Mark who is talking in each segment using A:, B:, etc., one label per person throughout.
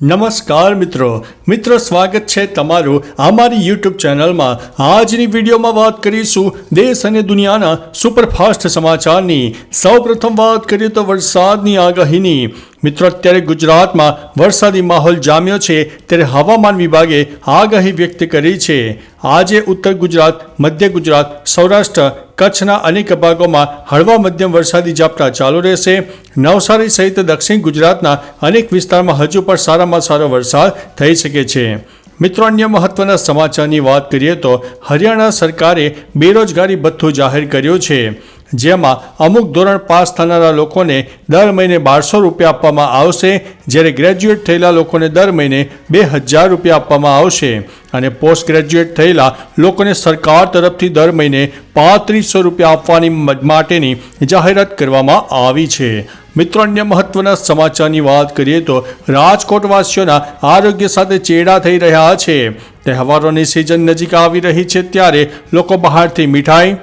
A: નમસ્કાર મિત્રો. મિત્રો, સ્વાગત છે તમારું અમારી યુટ્યુબ ચેનલમાં. આજની વિડીયોમાં વાત કરીશું દેશ અને દુનિયાના સુપરફાસ્ટ સમાચારની. સૌપ્રથમ વાત કરીએ તો વરસાદની આગાહીની. મિત્રો, અત્યારે ગુજરાતમાં વરસાદી માહોલ જામ્યો છે. ત્યારે હવામાન વિભાગે આગાહી વ્યક્ત કરી છે. આજે ઉત્તર ગુજરાત, મધ્ય ગુજરાત, સૌરાષ્ટ્ર, કચ્છના અનેક ભાગોમાં હળવા મધ્યમ વરસાદી ઝાપટા ચાલુ રહેશે. નવસારી સહિત દક્ષિણ ગુજરાતના અનેક વિસ્તારમાં હજુ પણ સારામાં સારો વરસાદ થઈ શકે છે. મિત્રો, અન્ય મહત્વના સમાચારની વાત કરીએ તો હરિયાણા સરકારે બેરોજગારી ભથ્થું જાહેર કર્યું છે. જેમાં અમુક ધોરણ પાસ થનારા લોકોને દર મહિને બારસો રૂપિયા આપવામાં આવશે, જ્યારે ગ્રેજ્યુએટ થયેલા લોકોને દર મહિને બે હજાર રૂપિયા આપવામાં આવશે. અને પોસ્ટ ગ્રેજ્યુએટ થયેલા લોકોને સરકાર તરફથી દર મહિને પાંત્રીસો રૂપિયા આપવાની માટેની જાહેરાત કરવામાં આવી છે. મિત્રો, અન્ય મહત્વના સમાચારની વાત કરીએ તો રાજકોટવાસીઓના આરોગ્ય સાથે ચેડા થઈ રહ્યા છે. તહેવારોની સિઝન નજીક આવી રહી છે ત્યારે લોકો બહારથી મીઠાઈ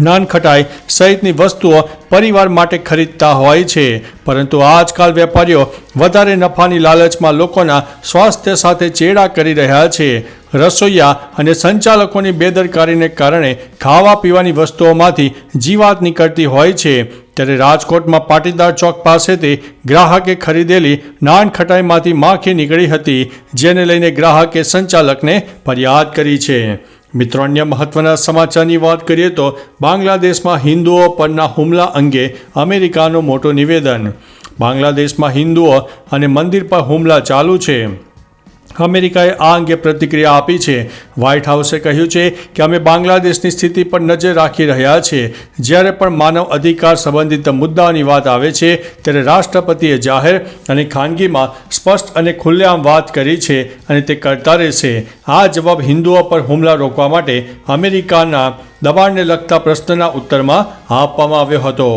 A: નાનખટાઈ સહિતની વસ્તુઓ પરિવાર માટે ખરીદતા હોય છે. પરંતુ આજકાલ વેપારીઓ વધારે નફાની લાલચમાં લોકોના સ્વાસ્થ્ય સાથે ચેડા કરી રહ્યા છે. રસોઈયા અને સંચાલકોની બેદરકારીને કારણે ખાવા પીવાની વસ્તુઓમાંથી જીવાત નીકળતી હોય છે. ત્યારે રાજકોટમાં પાટીદાર ચોક પાસેથી ગ્રાહકે ખરીદેલી નાનખટાઈમાંથી માખી નીકળી હતી, જેને લઈને ગ્રાહકે સંચાલકને ફરિયાદ કરી છે. મિત્રો, અન્ય મહત્વના સમાચારની વાત કરીએ તો બાંગ્લાદેશમાં હિન્દુઓ પરના હુમલા અંગે અમેરિકાનું મોટું નિવેદન. બાંગ્લાદેશમાં હિન્દુઓ અને મંદિર પર હુમલા ચાલુ છે. અમેરિકાએ આ અંગે પ્રતિક્રિયા આપી છે. વ્હાઇટ હાઉસે કહ્યું છે કે અમે બાંગ્લાદેશની સ્થિતિ પર નજર રાખી રહ્યા છીએ જ્યારે પણ માનવ અધિકાર સંબંધિત મુદ્દાઓની વાત આવે છે, ત્યારે રાષ્ટ્રપતિએ જાહેર અને ખાનગીમાં સ્પષ્ટ અને ખુલ્લેઆમ વાત કરી છે અને તે કરતા રહેશે. આ જવાબ હિન્દુઓ પર હુમલા રોકવા માટે અમેરિકાના દબાણને લગતા પ્રશ્નના ઉત્તરમાં આપવામાં આવ્યો હતો.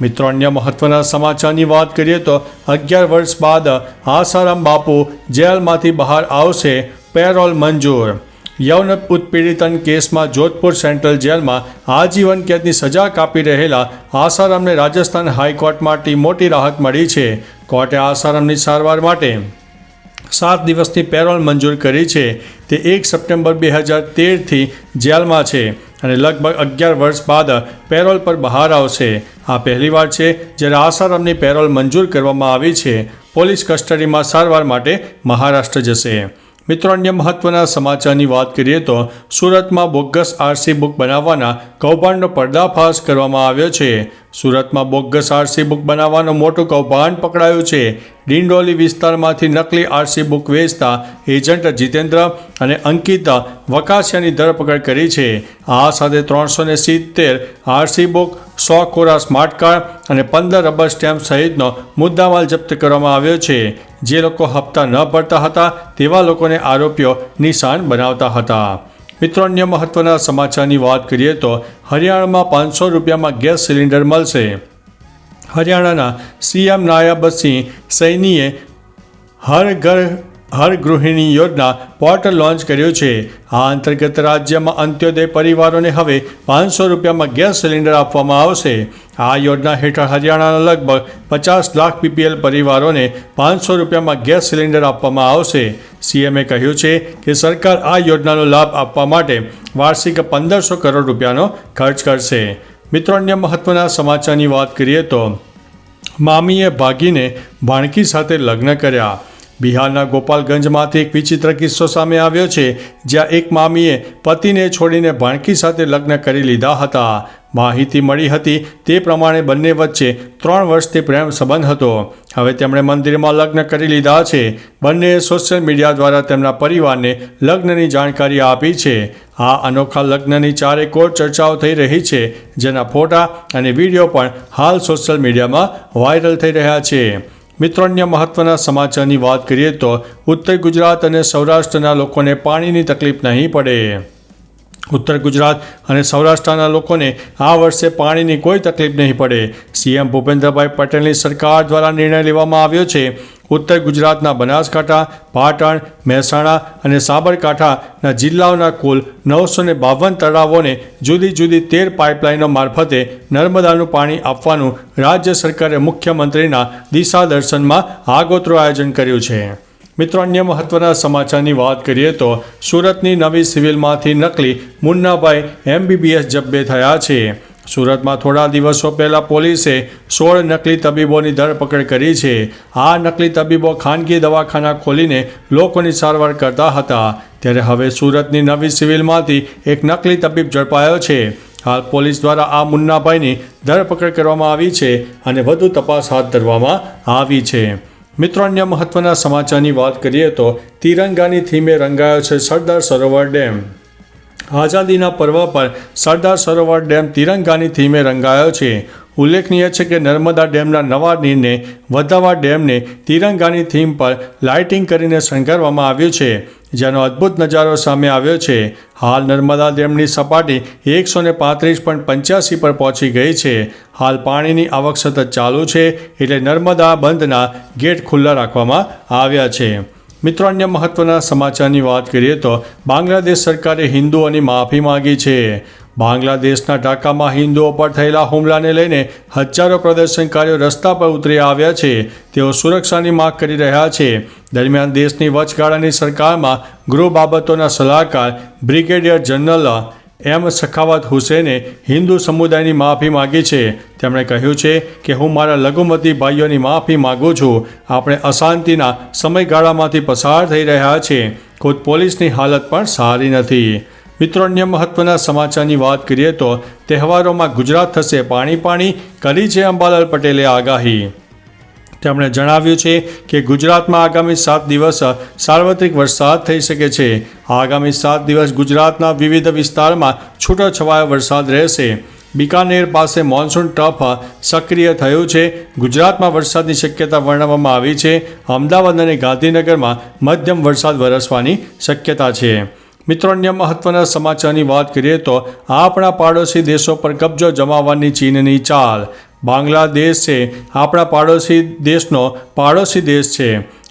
A: મિત્રો, અન્ય મહત્વના સમાચારની વાત કરીએ તો અગિયાર વર્ષ બાદ આસારામ બાપુ જેલમાંથી બહાર આવશે પેરોલ મંજૂર. યૌન ઉત્પીડિતન કેસમાં જોધપુર સેન્ટ્રલ જેલમાં આજીવન કેદની સજા કાપી રહેલા આસારામને રાજસ્થાન હાઈકોર્ટમાંથી મોટી રાહત મળી છે. કોર્ટે આસારામની સારવાર માટે સાત દિવસની પેરોલ મંજૂર કરી છે. તે એક સપ્ટેમ્બર બે હજાર તેરથી જેલમાં છે અને લગભગ અગિયાર વર્ષ બાદ પેરોલ પર બહાર આવશે. આ પહેલીવાર છે જ્યારે આસારામની પેરોલ મંજૂર કરવામાં આવી છે. પોલીસ કસ્ટડીમાં સારવાર માટે મહારાષ્ટ્ર જશે. મિત્રો, અન્ય મહત્વના સમાચારની વાત કરીએ તો સુરતમાં બોગસ આરસી બુક બનાવવાના કૌભાંડનો પર્દાફાશ કરવામાં આવ્યો છે. સુરતમાં બોગસ આરસી બુક બનાવવાનો મોટું કૌભાંડ પકડાયું છે. ડિંડોલી વિસ્તારમાંથી નકલી આરસી બુક વેચતા એજન્ટ જીતેન્દ્ર અને અંકિતા વકાસિયાની ધરપકડ કરી છે. આ સાથે ત્રણસો ને સિત્તેર આરસી બુક સો કોરા સ્માર્ટ કાર્ડ અને પંદર રબર સ્ટેમ્પ સહિતનો મુદ્દામાલ જપ્ત કરવામાં આવ્યો છે. જે લોકો હપ્તા ન ભરતા હતા, તેવા લોકોને આરોપીઓ નિશાન બનાવતા હતા. મિત્રો, અન્ય મહત્વના સમાચારની વાત કરીએ તો હરિયાણામાં પાંચસો રૂપિયામાં ગેસ સિલિન્ડર મળશે. હરિયાણાના સીએમ નાયાબસિંહ સૈનીએ હર ઘર હર ગૃહિણી યોજના પોર્ટલ લોન્ચ કર્યું છે. આ અંતર્ગત રાજ્યમાં અંત્યોદય પરિવારોને હવે પાંચસો રૂપિયામાં ગેસ સિલિન્ડર આપવામાં આવશે. આ યોજના હેઠળ હરિયાણાના લગભગ પચાસ લાખ પીપીએલ પરિવારોને પાંચસો રૂપિયામાં ગેસ સિલિન્ડર આપવામાં આવશે. સીએમએ કહ્યું છે કે સરકાર આ યોજનાનો લાભ આપવા માટે વાર્ષિક પંદરસો કરોડ રૂપિયાનો ખર્ચ કરશે. મિત્રો, અન્ય મહત્વના સમાચારની વાત કરીએ તો, મામીએ ભાગીને ભાણકી સાથે લગ્ન કર્યા. બિહારના ગોપાલગંજમાંથી એક વિચિત્ર કિસ્સો સામે આવ્યો છે, જ્યાં એક મામીએ પતિને છોડીને ભાણકી સાથે લગ્ન કરી લીધા હતા. માહિતી મળી હતી તે પ્રમાણે બંને વચ્ચે ત્રણ વર્ષથી પ્રેમ સંબંધ હતો. હવે તેમણે મંદિરમાં લગ્ન કરી લીધા છે. બંનેએ સોશિયલ મીડિયા દ્વારા તેમના પરિવારને લગ્નની જાણકારી આપી છે. આ અનોખા લગ્નની ચારે કોર ચર્ચાઓ થઈ રહી છે, જેના ફોટા અને વીડિયો પણ હાલ સોશિયલ મીડિયામાં વાયરલ થઈ રહ્યા છે. મિત્રો અન્ય મહત્વના સમાચારની વાત કરીએ તો ઉત્તર ગુજરાત અને સૌરાષ્ટ્રના લોકોને પાણીની તકલીફ નહીં પડે. ઉત્તર ગુજરાત અને સૌરાષ્ટ્રના લોકોને આ વર્ષે પાણીની કોઈ તકલીફ નહીં પડે. સીએમ ભૂપેન્દ્રભાઈ પટેલની સરકાર દ્વારા નિર્ણય લેવામાં આવ્યો છે. ઉત્તર ગુજરાતના બનાસકાંઠા, પાટણ, મહેસાણા અને સાબરકાંઠાના જિલ્લાઓના કુલ નવસો ને બાવન તળાવોને જુદી જુદી તેર પાઇપલાઇનો મારફતે નર્મદાનું પાણી આપવાનું રાજ્ય સરકારે મુખ્યમંત્રીના દિશા દર્શનમાં આગોતરું આયોજન કર્યું છે. મિત્રો, અન્ય મહત્વના સમાચારની વાત કરીએ તો સુરતની નવી સિવિલમાંથી નકલી મુન્નાભાઈ એમબીબીએસ જબ્બે થયા છે. સુરતમાં થોડા દિવસો પહેલાં પોલીસે સોળ નકલી તબીબોની ધરપકડ કરી છે. આ નકલી તબીબો ખાનગી દવાખાના ખોલીને લોકોની સારવાર કરતા હતા. ત્યારે હવે સુરતની નવી સિવિલમાંથી એક નકલી તબીબ ઝડપાયો છે. હાલ પોલીસ દ્વારા આ મુન્નાભાઈની ધરપકડ કરવામાં આવી છે અને વધુ તપાસ હાથ ધરવામાં આવી છે. મિત્રો, અન્ય મહત્વના સમાચારની વાત કરીએ તો તિરંગાની થીમે રંગાયો છે સરદાર સરોવર ડેમ. આઝાદીના પર્વ પર સરદાર સરોવર ડેમ તિરંગાની થીમે રંગાયો છે. ઉલ્લેખનીય છે કે નર્મદા ડેમના નવા નીરને વધાવા ડેમને તિરંગાની થીમ પર લાઇટિંગ કરીને શણગારવામાં આવ્યું છે, જેનો અદ્ભુત નજારો સામે આવ્યો છે. હાલ નર્મદા ડેમની સપાટી એકસો ને પાંત્રીસ પોઈન્ટ પંચ્યાસી પર પહોંચી ગઈ છે. હાલ પાણીની આવક સતત ચાલુ છે એટલે નર્મદા બંધના ગેટ ખુલ્લા રાખવામાં આવ્યા છે. મિત્રો, અન્ય મહત્વના સમાચારની વાત કરીએ તો બાંગ્લાદેશ સરકારે હિન્દુઓની માફી માંગી છે. બાંગ્લાદેશના ઢાકામાં હિન્દુઓ પર થયેલા હુમલાને લઈને હજારો પ્રદર્શનકારીઓ રસ્તા પર ઉતરી આવ્યા છે. તેઓ સુરક્ષાની માંગ કરી રહ્યા છે. દરમિયાન દેશની વચગાળાની સરકારમાં ગૃહ બાબતોના સલાહકાર બ્રિગેડિયર જનરલ એમ સખાવત હુસેને હિન્દુ સમુદાયની માફી માગી છે. તેમણે કહ્યું છે કે હું મારા લઘુમતી ભાઈઓની માફી માગું છું. આપણે અશાંતિના સમયગાળામાંથી પસાર થઈ રહ્યા છે. ખુદ પોલીસની હાલત પણ સારી નથી. મિત્રો અન્ય મહત્વના સમાચારની વાત કરીએ તો તહેવારોમાં ગુજરાત થશે પાણી પાણી, કરી છે અંબાલાલ પટેલે આગાહી. તેમણે જણાવ્યું છે કે ગુજરાતમાં આગામી સાત દિવસ સાર્વત્રિક વરસાદ થઈ શકે છે. આગામી સાત દિવસ ગુજરાતના વિવિધ વિસ્તારમાં છૂટોછવાયો વરસાદ રહેશે. બિકાનેર પાસે મોન્સૂન ટ્રફ સક્રિય થયું છે. ગુજરાતમાં વરસાદની શક્યતા વર્ણવવામાં આવી છે. અમદાવાદ અને ગાંધીનગરમાં મધ્યમ વરસાદ વરસવાની શક્યતા છે. મિત્રો અન્ય મહત્વના સમાચારની વાત કરીએ તો આપણા પાડોશી દેશો પર કબજો જમાવવાની ચીનની ચાલ. બાંગ્લાદેશ છે આપણા પાડોશી દેશનો પાડોશી દેશ છે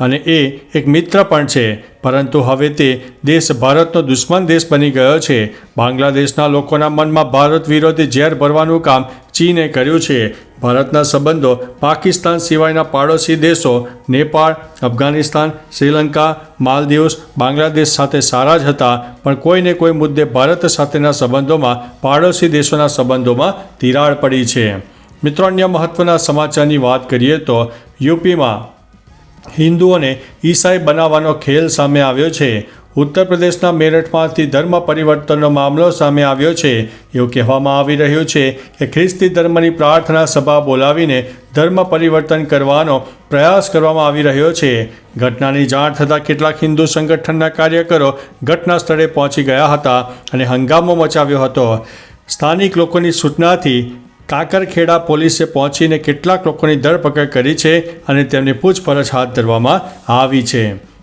A: અને એ એક મિત્ર પણ છે. પરંતુ હવે તે દેશ ભારતનો દુશ્મન દેશ બની ગયો છે. બાંગ્લાદેશના લોકોના મનમાં ભારત વિરોધી ઝેર ભરવાનું કામ ચીને કર્યું છે. ભારતના સંબંધો પાકિસ્તાન સિવાયના પાડોશી દેશો નેપાળ, અફઘાનિસ્તાન, શ્રીલંકા, માલદીવ્સ, બાંગ્લાદેશ સાથે સારા જ હતા, પણ કોઈને કોઈ મુદ્દે ભારત સાથેના સંબંધોમાં, પાડોશી દેશોના સંબંધોમાં તિરાડ પડી છે. મિત્રો, અન્ય મહત્વના સમાચારની વાત કરીએ તો યુપીમાં હિન્દુઓને ઈસાઈ બનાવવાનો ખેલ સામે આવ્યો છે. ઉત્તર પ્રદેશના મેરઠમાંથી ધર્મ પરિવર્તનનો મામલો સામે આવ્યો છે. એવું કહેવામાં આવી રહ્યું છે કે ખ્રિસ્તી ધર્મની પ્રાર્થના સભા બોલાવીને ધર્મ પરિવર્તન કરવાનો પ્રયાસ કરવામાં આવી રહ્યો છે. ઘટનાની જાણ થતાં કેટલાક હિન્દુ સંગઠનના કાર્યકરો ઘટના સ્થળે પહોંચી ગયા હતા અને હંગામો મચાવ્યો હતો. સ્થાનિક લોકોની સૂચનાથી કાકરખેડા પોલીસે પહોંચીને કેટલાક લોકોની ધરપકડ કરી છે અને તેમની પૂછપરછ હાથ ધરવામાં આવી છે.